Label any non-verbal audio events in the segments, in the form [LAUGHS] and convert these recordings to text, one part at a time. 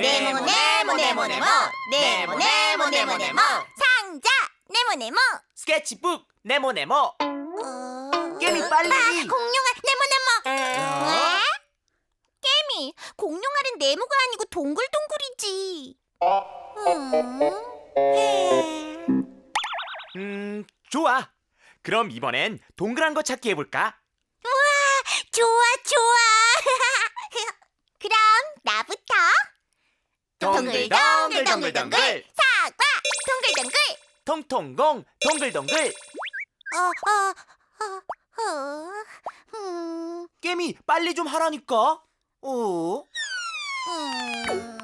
네모 네모 네모 네모 네모 네모 네모 네모 상자 네모 네모 스케치북 네모 네모. 어... 깨미 빨리. 아, 공룡아 네모 네모 어? 왜? 깨미 공룡알은 네모가 아니고 동글동글이지 음... 음, 좋아. 그럼 이번엔 동그란 거 찾기 해볼까? 좋아 좋아 그럼 나부터 동글동글 동글동글 사과. 동글동글. 통통공 동글동글. 어어어 어, 어, 음, 깨미 빨리 좀 하라니까. 어? 음, 음,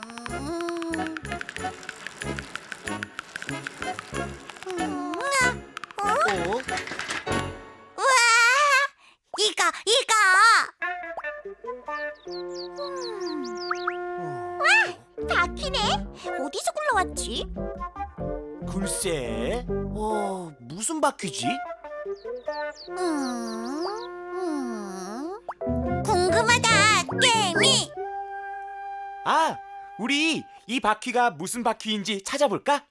바퀴지? 음, 음. 궁금하다 깨미 아, 우리 이 바퀴가 무슨 바퀴인지 찾아볼까?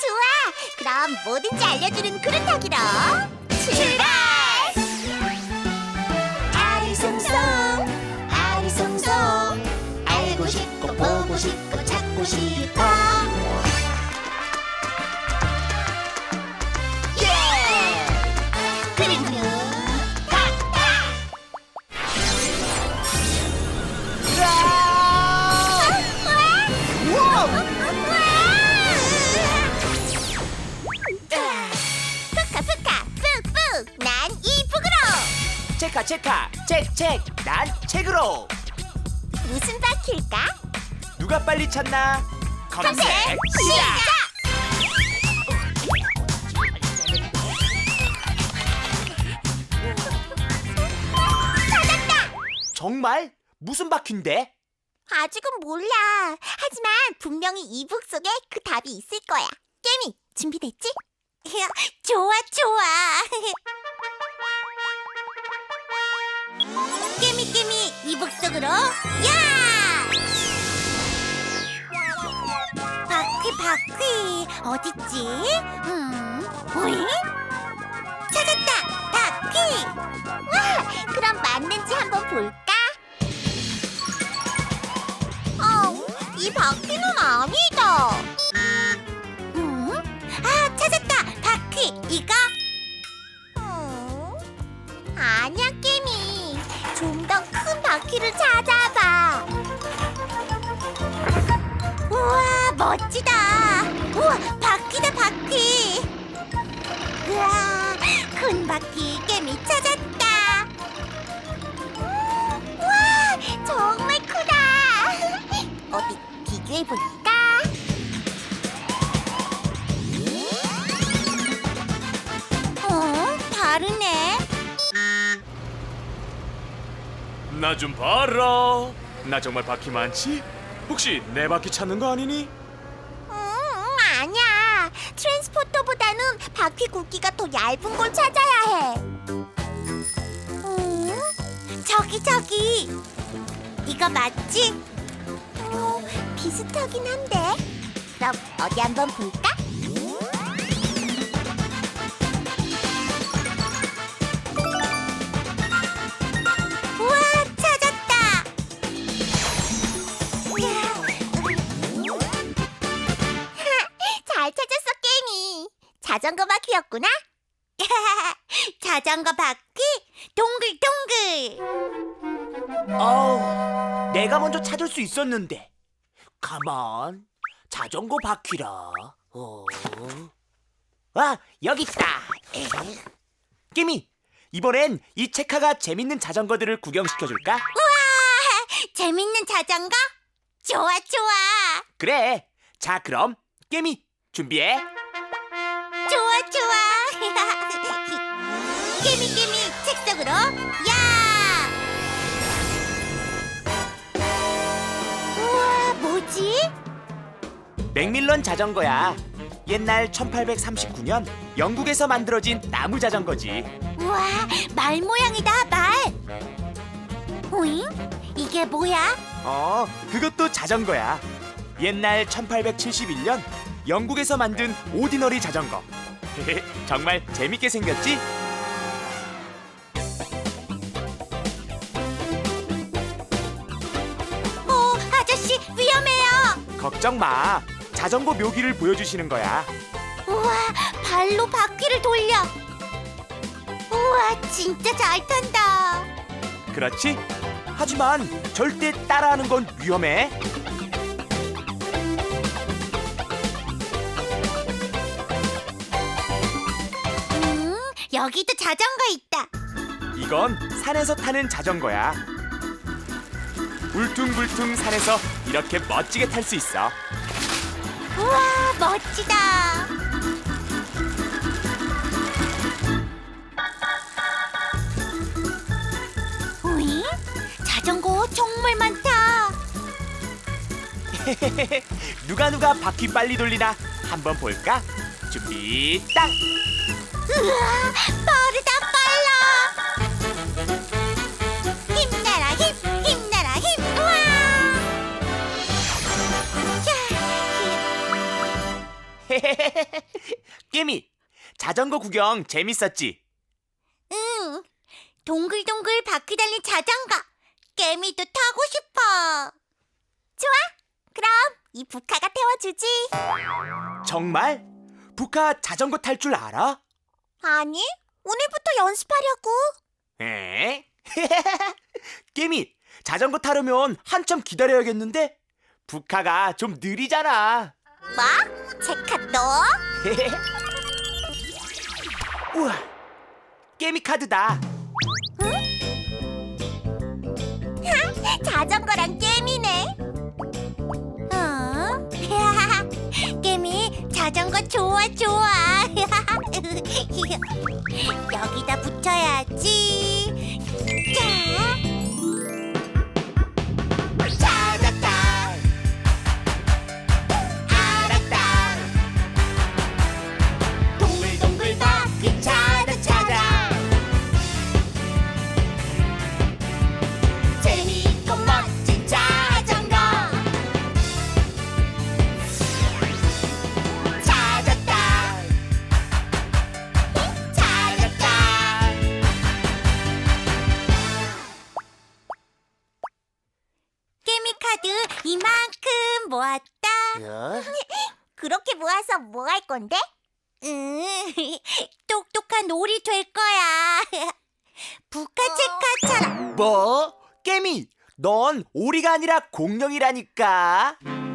좋아 그럼 뭐든지 알려주는 그릇 타기로 출발 아리송송 아리송송 알고 싶고 보고 싶고 찾고 싶어 체카 체카 책책 난 책으로 무슨 바퀴일까? 누가 빨리 찾나? 검색 시작! 시작! [LAUGHS] 찾았다! 정말 무슨 바퀴인데? 아직은 몰라. 하지만 분명히 이북 속에 그 답이 있을 거야. 깨미, 준비됐지? [LAUGHS] 좋아, 좋아. [LAUGHS] 깨미, 깨미, 이북 속으로, 야! 바퀴, 바퀴, 어딨지? 음, 오잉? 찾았다! 바퀴! 와, 그럼 맞는지 한번 볼까? 어, 이 바퀴는 아니다. 멋지다. 우와, 바퀴다, 바퀴. 우와, 큰 바퀴 깨미 찾았다. 우와, 정말 크다. 어디 비교해 볼까? 어, 다르네. 나 좀 봐라. 나 정말 바퀴 많지? 혹시 내 바퀴 찾는 거 아니니? 트랜스포터보다는 바퀴 굵기가 더 얇은 걸 찾아야 해. 음, 저기 저기. 이거 맞지? 어, 비슷하긴 한데. 그럼 어디 한번 볼까? 우와, 찾았다. 잘 자전거 바퀴였구나. [LAUGHS] 자전거 바퀴 동글동글. 어우, 내가 먼저 찾을 수 있었는데. 가만, 자전거 바퀴라. 어. 아, 여기 있다. 에이. 깨미, 이번엔 이 체카가 재밌는 자전거들을 구경시켜 줄까? 우와, 재밌는 자전거? 좋아, 좋아. 그래. 자, 그럼 깨미 준비해. 야! 우와, 뭐지? 맥밀런 자전거야. 옛날 1839년 영국에서 만들어진 나무 자전거지. 우와, 말 모양이다, 말. 오잉? 이게 뭐야? 어, 그것도 자전거야. 옛날 1871년 영국에서 만든 오디너리 자전거. [LAUGHS] 정말 재밌게 생겼지? 걱정 마. 자전거 묘기를 보여주시는 거야. 우와, 발로 바퀴를 돌려. 우와, 진짜 잘 탄다. 그렇지? 하지만 절대 따라하는 건 위험해. 음, 여기도 자전거 있다. 이건 산에서 타는 자전거야. 울퉁불퉁 산에서 이렇게 멋지게 탈 수 있어. 우와, 멋지다. 오잉? 자전거 정말 많다. [LAUGHS] 누가 누가 바퀴 빨리 돌리나 한번 볼까? 준비 딱! 우와, [LAUGHS] 깨미, 자전거 구경 재밌었지? 응. 동글동글 바퀴 달린 자전거. 깨미도 타고 싶어. 좋아. 그럼 이 부카가 태워주지. 정말? 부카 자전거 탈 줄 알아? 아니, 오늘부터 연습하려고. 에? [LAUGHS] 깨미, 자전거 타려면 한참 기다려야겠는데? 부카가 좀 느리잖아. 뭐? 제카 너? [LAUGHS] 우와, 깨미 카드다. [LAUGHS] 자전거랑 게임이네. 어? [LAUGHS] 게임이 자전거 좋아 좋아. 여기다 붙여야지. 이만큼 모았다 [LAUGHS] 그렇게 모아서 뭐 할 건데? 음, [LAUGHS] 똑똑한 오리 될 거야 [LAUGHS] 부카체카처럼 뭐? 깨미, 넌 오리가 아니라 공룡이라니까. 아.